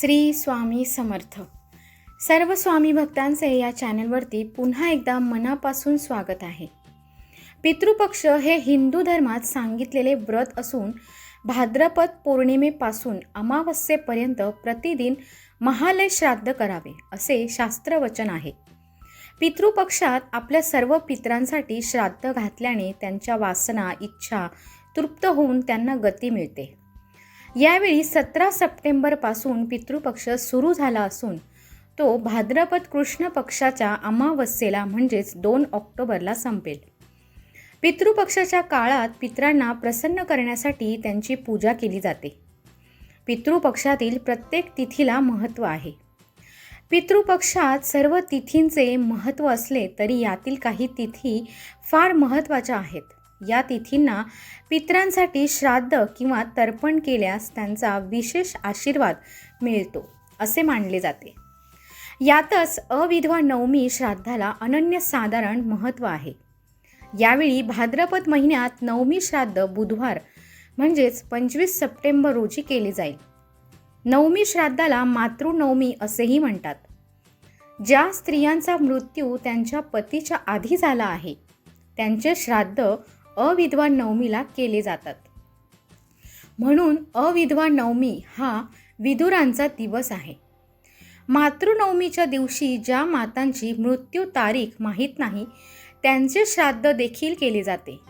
श्री स्वामी समर्थ. सर्व स्वामी भक्तांचे या चॅनलवरती पुन्हा एकदा मनापासून स्वागत आहे. पितृपक्ष हे हिंदू धर्मात सांगितलेले व्रत असून भाद्रपद पौर्णिमेपासून अमावस्येपर्यंत प्रतिदिन महालय श्राद्ध करावे असे शास्त्रवचन आहे. पितृपक्षात आपल्या सर्व पितरांसाठी श्राद्ध घातल्याने त्यांच्या वासना इच्छा तृप्त होऊन त्यांना गती मिळते. यावेळी सतरा सप्टेंबरपासून पितृपक्ष सुरू झाला असून तो भाद्रपद कृष्ण पक्षाच्या अमावस्येला म्हणजेच दोन ऑक्टोबरला संपेल. पितृपक्षाच्या काळात पितरांना प्रसन्न करण्यासाठी त्यांची पूजा केली जाते. पितृपक्षातील प्रत्येक तिथीला महत्त्व आहे. पितृपक्षात सर्व तिथींचे महत्त्व असले तरी यातील काही तिथी फार महत्त्वाच्या आहेत. या तिथींना पितरांसाठी श्राद्ध किंवा तर्पण केल्यास त्यांचा विशेष आशीर्वाद मिळतो असे मानले जाते. यातच अविधवा नवमी श्राद्धाला अनन्यसाधारण महत्त्व आहे. यावेळी भाद्रपद महिन्यात नवमी श्राद्ध बुधवार म्हणजेच पंचवीस सप्टेंबर रोजी केले जाईल. नवमी श्राद्धाला मातृनवमी असेही म्हणतात. ज्या स्त्रियांचा मृत्यू त्यांच्या पतीच्या आधी झाला आहे त्यांचे श्राद्ध अविधवा नवमीला केले जातात. म्हणून अविधवा नवमी हा विधुरांचा दिवस आहे. मातृनवमीच्या दिवशी ज्या मातांची मृत्यू तारीख माहीत नाही त्यांचे श्राद्ध देखील केले जाते.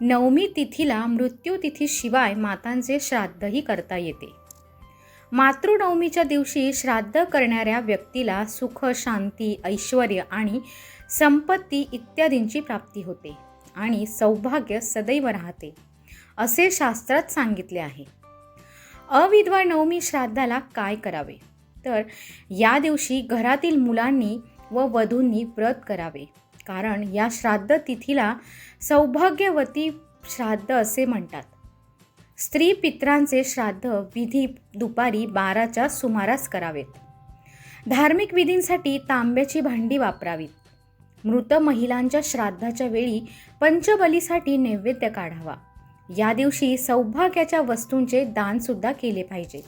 नवमी तिथीला मृत्यू तिथीशिवाय मातांचे श्राद्धही करता येते. मातृनवमीच्या दिवशी श्राद्ध करणाऱ्या व्यक्तीला सुख शांती ऐश्वर आणि संपत्ती इत्यादींची प्राप्ती होते. आणि सौभाग्य सदैव राहते असे शास्त्रात सांगितले आहे. अविधवा नवमी श्राद्धाला काय करावे? तर या दिवशी घरातील मुलांनी व वधूंनी व्रत करावे. कारण या श्राद्ध तिथीला सौभाग्यवती श्राद्ध असे म्हणतात. स्त्री पित्रांचे श्राद्ध विधी दुपारी बाराच्या सुमारास करावेत. धार्मिक विधींसाठी तांब्याची भांडी वापरावीत. मृत महिलांच्या श्राद्धाच्या वेळी पंचबलीसाठी नैवेद्य काढावा. या दिवशी सौभाग्याच्या वस्तूंचे दानसुद्धा केले पाहिजे.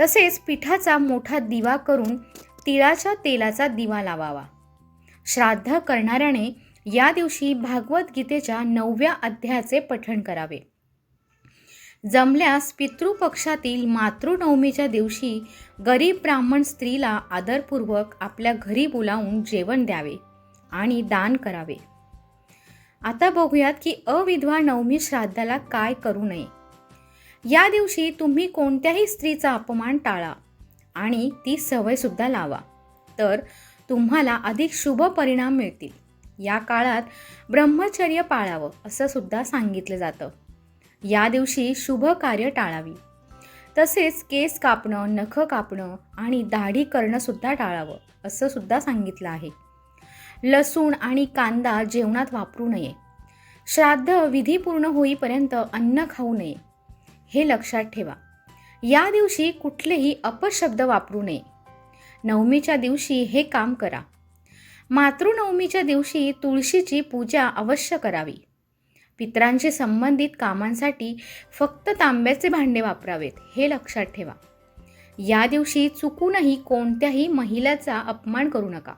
तसेच पिठाचा मोठा दिवा करून तिळाच्या तेलाचा दिवा लावावा. श्राद्ध करणाऱ्याने या दिवशी भागवत गीतेच्या नवव्या अध्यायाचे पठण करावे. जमल्यास पितृपक्षातील मातृनवमीच्या दिवशी गरीब ब्राह्मण स्त्रीला आदरपूर्वक आपल्या घरी बोलावून जेवण द्यावे. आणि दान करावे. आता बघूयात की अविधवा नवमी श्राद्धाला काय करू नये. या दिवशी तुम्ही कोणत्याही स्त्रीचा अपमान टाळा आणि ती सवयसुद्धा लावा. तर तुम्हाला अधिक शुभ परिणाम मिळतील. या काळात ब्रह्मचर्य पाळावं असं सुद्धा सांगितलं जातं. या दिवशी शुभ कार्य टाळावी. तसेच केस कापणं नख कापणं आणि दाढी करणंसुद्धा टाळावं असं सुद्धा सांगितलं आहे. लसूण आणि कांदा जेवणात वापरू नये. श्राद्ध विधी पूर्ण होईपर्यंत अन्न खाऊ नये. हे लक्षात ठेवा. या दिवशी कुठलेही अपशब्द वापरू नये. नवमीच्या दिवशी हे काम करा. मातृनवमीच्या दिवशी तुळशीची पूजा अवश्य करावी. पितरांशी संबंधित कामांसाठी फक्त तांब्याचे भांडे वापरावेत हे लक्षात ठेवा. या दिवशी चुकूनही कोणत्याही महिलेचा अपमान करू नका.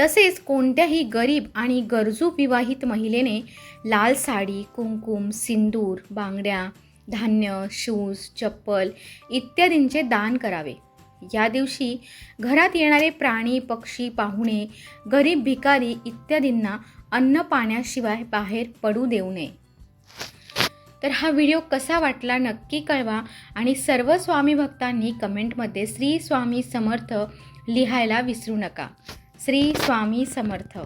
तसेच कोणत्याही गरीब आणि गरजू विवाहित महिलेने लाल साडी कुंकुम सिंदूर बांगड्या धान्य शूज चप्पल इत्यादींचे दान करावे. या दिवशी घरात येणारे प्राणी पक्षी पाहुणे गरीब भिकारी इत्यादींना अन्न पाण्याशिवाय बाहेर पडू देऊ नये. तर हा व्हिडिओ कसा वाटला नक्की कळवा आणि सर्व स्वामी भक्तांनी कमेंटमध्ये श्री स्वामी समर्थ लिहायला विसरू नका. श्री स्वामी समर्थ.